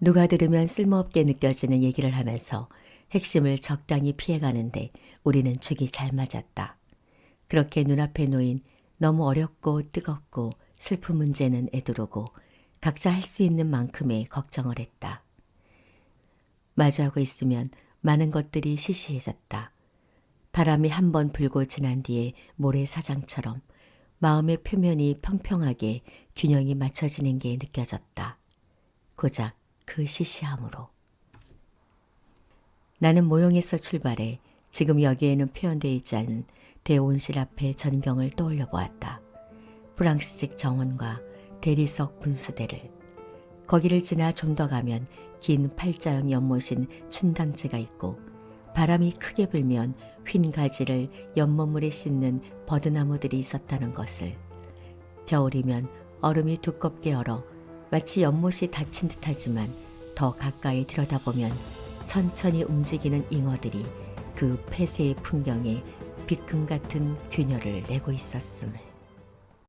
누가 들으면 쓸모없게 느껴지는 얘기를 하면서 핵심을 적당히 피해가는데 우리는 죽이 잘 맞았다. 그렇게 눈앞에 놓인 너무 어렵고 뜨겁고 슬픈 문제는 애두르고 각자 할 수 있는 만큼의 걱정을 했다. 마주하고 있으면 많은 것들이 시시해졌다. 바람이 한 번 불고 지난 뒤에 모래사장처럼 마음의 표면이 평평하게 균형이 맞춰지는 게 느껴졌다. 고작 그 시시함으로. 나는 모형에서 출발해 지금 여기에는 표현되어 있지 않은 대온실 앞의 전경을 떠올려 보았다. 프랑스식 정원과 대리석 분수대를. 거기를 지나 좀 더 가면 긴 팔자형 연못인 춘당지가 있고 바람이 크게 불면 휜 가지를 연못물에 씻는 버드나무들이 있었다는 것을 겨울이면 얼음이 두껍게 얼어 마치 연못이 닫힌 듯하지만 더 가까이 들여다보면 천천히 움직이는 잉어들이 그 폐쇄의 풍경에 비금 같은 균열을 내고 있었음을